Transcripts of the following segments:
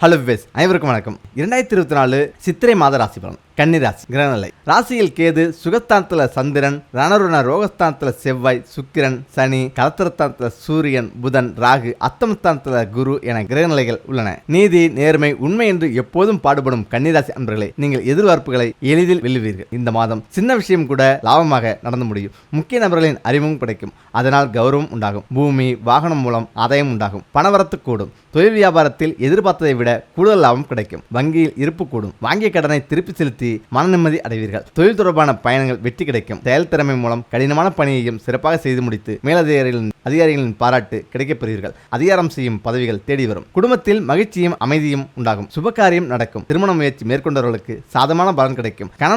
Hello wives அனைவருக்கும் வணக்கம். இரண்டாயிரத்தி இருபத்தி நாலு சித்திரை மாத ராசி பலன் கன்னிராசி கிரகநிலை. ராசியில் கேது சுகஸ்தானத்தில் சந்திரன் ரணருண ரோகஸ்தானத்தில் செவ்வாய் சுக்கிரன் சனி கலத்திரத்தானத்தில் சூரியன் புதன் ராகு அத்தமஸ்தானத்தில் குரு என கிரகநிலைகள் உள்ளன. நீதி நேர்மை உண்மை என்று எப்போதும் பாடுபடும் கன்னிராசி அன்பர்களே நீங்கள் எதிர்பார்ப்புகளை எளிதில் வெல்லுவீர்கள். இந்த மாதம் சின்ன விஷயம் கூட லாபமாக நடந்து முடியும். முக்கிய நபர்களின் அறிமுகம் கிடைக்கும். அதனால் கௌரவம் உண்டாகும். பூமி வாகனம் மூலம் ஆதாயம் உண்டாகும். பணவரத்து கூடும். தொழில் வியாபாரத்தில் எதிர்பார்த்ததை விட கூடுதல் லாபம் கிடைக்கும். வங்கியில் இருப்பு கூடும். வாங்கிய கடனை திருப்பி செலுத்தி மன நிம்மதி அடைவீர்கள். தொழில் தொடர்பான பயணங்கள் வெற்றி கிடைக்கும். செயல் திறமை மூலம் கடினமான பணியையும் சிறப்பாக செய்து முடித்து மேலதிகாரிகளின் அதிகாரிகளின் பாராட்டு கிடைக்கப்பெறுவீர்கள். அதிகாரம் செய்யும் பதவிகள் தேடி வரும். குடும்பத்தில் மகிழ்ச்சியும் அமைதியும் உண்டாகும். சுபகாரியம் நடக்கும். திருமண முயற்சி மேற்கொண்டவர்களுக்கு சாதமான பலன் கிடைக்கும். கணவன்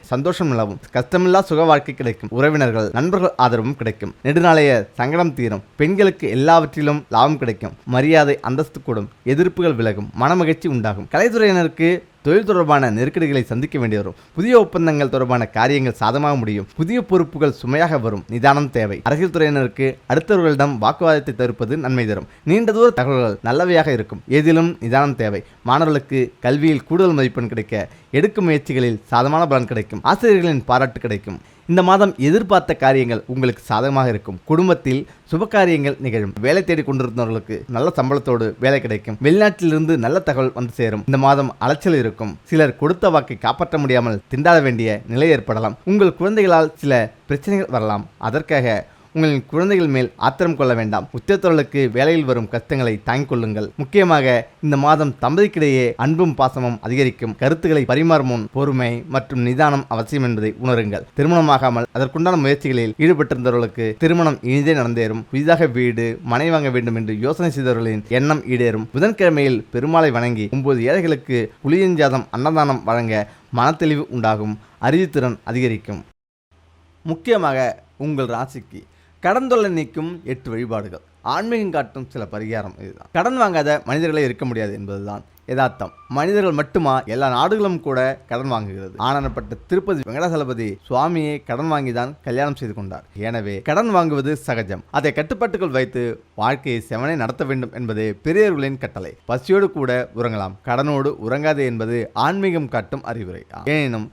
சந்தோஷம் நிலவும். கஷ்டமில்லா சுக வாழ்க்கை கிடைக்கும். உறவினர்கள் நண்பர்கள் ஆதரவும் கிடைக்கும். நெடுநாளைய சங்கடம் தீரும். பெண்களுக்கு எல்லாவற்றிலும் லாபம் கிடைக்கும். மரியாதை அந்தஸ்து கூடும். எதிர்ப்புகள் விலகும். மனமகிழ்ச்சி உண்டாகும். கலைத்துறையினருக்கு தொழில் தொடர்பான நெருக்கடிகளை சந்திக்க வேண்டி வரும். புதிய ஒப்பந்தங்கள் தொடர்பான காரியங்கள் சாதமாக முடியும். புதிய பொறுப்புகள் சுமையாக வரும். நிதானம் தேவை. அரசியல் துறையினருக்கு அடுத்தவர்களிடம் வாக்குவாதத்தை தவிர்ப்பது நன்மை தரும். நீண்ட தூர தகவல்கள் நல்லவையாக இருக்கும். எதிலும் நிதானம் தேவை. மாணவர்களுக்கு கல்வியில் கூடுதல் மதிப்பெண் கிடைக்க எடுக்கும் முயற்சிகளில் சாதமான பலன் கிடைக்கும். ஆசிரியர்களின் பாராட்டு கிடைக்கும். இந்த மாதம் எதிர்பார்த்த காரியங்கள் உங்களுக்கு சாதகமாக இருக்கும். குடும்பத்தில் சுப காரியங்கள் நிகழும். வேலை தேடி கொண்டிருந்தவர்களுக்கு நல்ல சம்பளத்தோடு வேலை கிடைக்கும். வெளிநாட்டிலிருந்து நல்ல தகவல் வந்து சேரும். இந்த மாதம் அலைச்சல் இருக்கும். சிலர் கொடுத்த வாக்கை காப்பாற்ற முடியாமல் திண்டாட வேண்டிய நிலை ஏற்படலாம். உங்கள் குழந்தைகளால் சில பிரச்சனைகள் வரலாம். அதற்காக உங்களின் குழந்தைகள் மேல் ஆத்திரம் கொள்ள வேண்டாம். உத்தியோகத்தர்களுக்கு வேலையில் வரும் கஷ்டங்களை தாங்கிக் கொள்ளுங்கள். முக்கியமாக இந்த மாதம் தம்பதிக்கிடையே அன்பும் பாசமும் அதிகரிக்கும். கருத்துக்களை பரிமாறும் முன் பொறுமை மற்றும் நிதானம் அவசியம் என்பதை உணருங்கள். திருமணமாகாமல் அதற்குண்டான முயற்சிகளில் ஈடுபட்டிருந்தவர்களுக்கு திருமணம் இனிதே நடந்தேறும். புதிதாக வீடு மனை வாங்க வேண்டும் என்று யோசனை செய்தவர்களின் எண்ணம் ஈடேறும். புதன்கிழமையில் பெருமாளை வணங்கி ஒன்பது ஏழைகளுக்கு புளியஞ்சாதம் அன்னதானம் வழங்க மனத்தெளிவு உண்டாகும். அறிவுத்திறன் அதிகரிக்கும். முக்கியமாக உங்கள் ராசிக்கு கடந்துள்ள நீக்கும் எட்டு வழிபாடுகள். ஆன்மீகம் காட்டும் சில பரிகாரம் இதுதான். கடன் வாங்காத மனிதர்களே இருக்க முடியாது என்பதுதான் யதார்த்தம். மனிதர்கள் மட்டுமா எல்லா நாடுகளும் கூட கடன் வாங்குகிறது? ஆனப்பட்ட திருப்பதி வெங்கடாசலபதி சுவாமியை கடன் வாங்கிதான் கல்யாணம் செய்து கொண்டார். எனவே கடன் வாங்குவது சகஜம். அதை கட்டுப்பாட்டுக்குள் வைத்து வாழ்க்கையை செவனை நடத்த வேண்டும் என்பதே பெரியவர்களின் கட்டளை. பசியோடு கூட உறங்கலாம். கடனோடு உறங்காதே என்பது ஆன்மீகம் காட்டும் அறிவுரை. எனினும்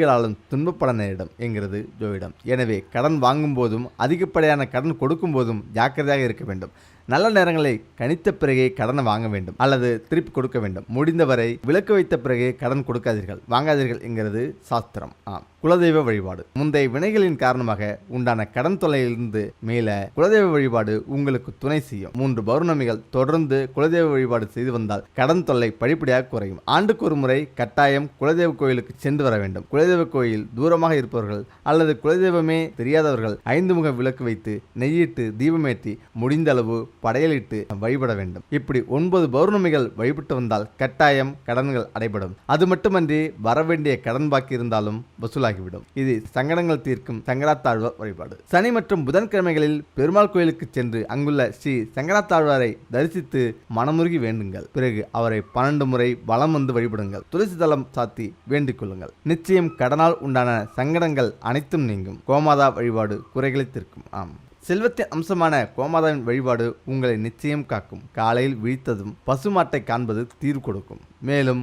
நோய்களாலும் துன்பப்பட நேரிடும் என்கிறது ஜோயிடம் எனவே கடன் வாங்கும் போதும் அதிகப்படியான கடன் கொடுக்கும் போதும் ஜாக்கிரதையாக இருக்க வேண்டும். நல்ல நேரங்களை கணித்த பிறகே கடனை வாங்க வேண்டும் அல்லது திருப்பி கொடுக்க வேண்டும். முடிந்தவரை விலக்கு வைத்த பிறகே கடன் கொடுக்காதீர்கள். வாங்காதீர்கள் என்கிறது சாஸ்திரம். ஆம். குலதெய்வ வழிபாடு. முந்தைய வினைகளின் காரணமாக உண்டான கடன் தொல்லையிலிருந்து மேல குலதெய்வ வழிபாடு உங்களுக்கு துணை செய்யும். மூன்று பௌர்ணமிகள் தொடர்ந்து குலதெய்வ வழிபாடு செய்து வந்தால் கடன் தொல்லை படிப்படியாக குறையும். ஆண்டுக்கு ஒரு முறை கட்டாயம் குலதெய்வ கோயிலுக்கு சென்று வர வேண்டும். குலதெய்வ கோயில் தூரமாக இருப்பவர்கள் அல்லது குலதெய்வமே தெரியாதவர்கள் ஐந்து முக விளக்கு வைத்து நெய்யிட்டு தீபமேற்றி முடிந்தளவு படையலிட்டு வழிபட வேண்டும். இப்படி ஒன்பது பௌர்ணமிகள் வழிபட்டு வந்தால் கட்டாயம் கடன்கள் அடைபடும். அது மட்டுமன்றி வரவேண்டிய கடன் பாக்கி இருந்தாலும் வசூலாகிவிடும். இது சங்கடங்கள் தீர்க்கும் சங்கராத்தாழ்வார் வழிபாடு. சனி மற்றும் புதன்கிழமைகளில் பெருமாள் கோயிலுக்கு சென்று அங்குள்ள ஸ்ரீ சங்கராத்தாழ்வாரை தரிசித்து மனமுருகி வேண்டுங்கள். பிறகு அவரை பன்னெண்டு முறை வலம் வந்து வழிபடுங்கள். துளசி தளம் சாத்தி வேண்டிக் கொள்ளுங்கள். நிச்சயம் கடனால் உண்டான சங்கடங்கள் அனைத்தும் நீங்கும். கோமாதா வழிபாடு குறைகளை தீர்க்கும். ஆம். செல்வத்தின் அம்சமான கோமாதாவின் வழிபாடு உங்களை நிச்சயம் காக்கும். காலையில் விழித்ததும் பசுமாட்டை காண்பது தீர்வு கொடுக்கும். மேலும்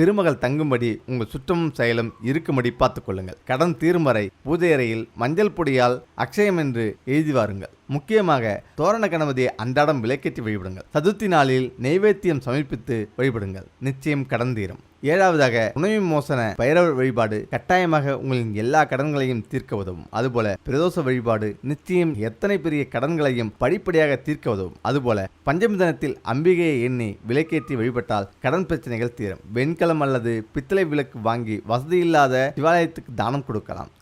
திருமகள் தங்கும்படி உங்கள் சுற்றமும் செயலும் இருக்கும்படி பார்த்துக்கொள்ளுங்கள். கடன் தீரும் வரை பூஜை அறையில் மஞ்சள் பொடியால் அக்ஷயம் என்று எழுதி வாருங்கள். முக்கியமாக தோரண கணபதியை அன்றாடம் விளக்கேற்றி வழிபடுங்கள். சதுர்த்தி நாளில் நெய்வேத்தியம் சமர்ப்பித்து வழிபடுங்கள். நிச்சயம் கடன் தீரும். ஏழாவதாக உணவு மோசன பைரவர் வழிபாடு கட்டாயமாக உங்களின் எல்லா கடன்களையும் தீர்க்க உதவும். அதுபோல பிரதோஷ வழிபாடு நிச்சயம் எத்தனை பெரிய கடன்களையும் படிப்படியாக தீர்க்க உதவும். அதுபோல பஞ்சமி தினத்தில் அம்பிகையை எண்ணி விளக்கேற்றி வழிபட்டால் கடன் பிரச்சனைகள் தீரும். வெண்கலம் அல்லது பித்தளை விளக்கு வாங்கி வசதியில்லாத சிவாலயத்துக்கு தானம் கொடுக்கலாம்.